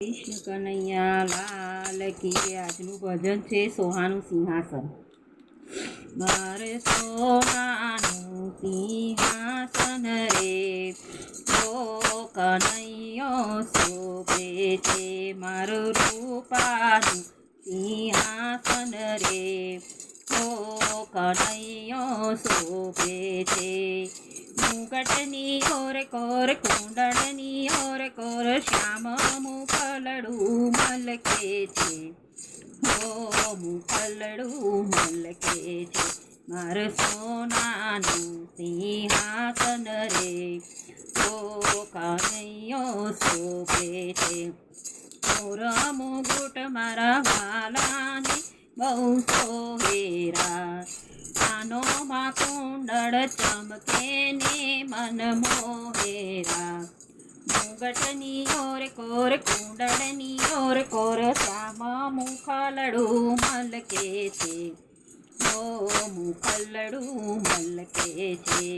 કૃષ્ણ કનૈયા લાલ કી આજનું ભજન છે સોહાનું સિંહાસન. મારે સોનાનું સિંહાસન રે તો કનૈયો શોભે છે મારું રૂપાનું સિંહાસન રે તો કનૈયો શોભે છે મુકટની ઓર કોર, કુંડળની ઓર કોર, શ્યામ મુખલડું મલકે છે. હો પલડું મલકે છે. માર સોનાનું સિંહાસન રે. ઓ કાનૈયો શોભે છે. મોર મુગુટ મારા વાલાની બહુ સોહેરા કાનો માં કુંડળ ચમકે ને મન મોહેરા મુગટની ઓર કોર કુંડળની ઓર કોર શ્યામ મુખલડું મલકે છે ઓ મુખલડું મલકે છે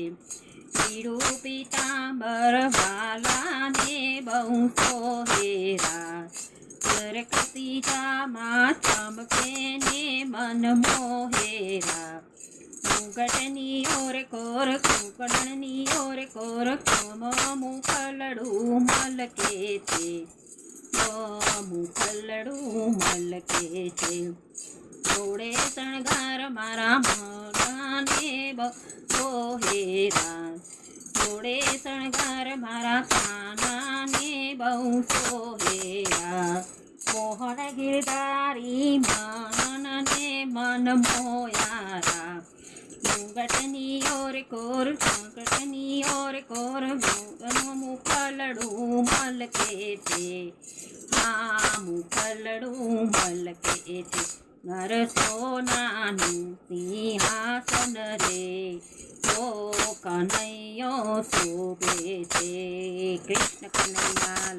પીળું પીતાંબર વાલાને બહુ સોહેરા સરકતી જામાં ચમકે ને મન મોહેરા મુગટની ઓર કોર કુકડની ઓર કોર મુખલડું મલકે છે. મુખલડું મલકે છે. જોડે શણગાર મારા મનાને સોહેરા જોડે શણગાર મારા કાનાને બહુ સોહેરા મોહન ગિરધારી માનને મન મોયારા મુગટની ઓર કોર સંકટની ઓર કોર મુખલડું મલકે છે આ મુખલડું મલકે છે નર સોનાનું સિંહાસન રે ઓ કનૈયો શોભે છે કૃષ્ણ કનૈયા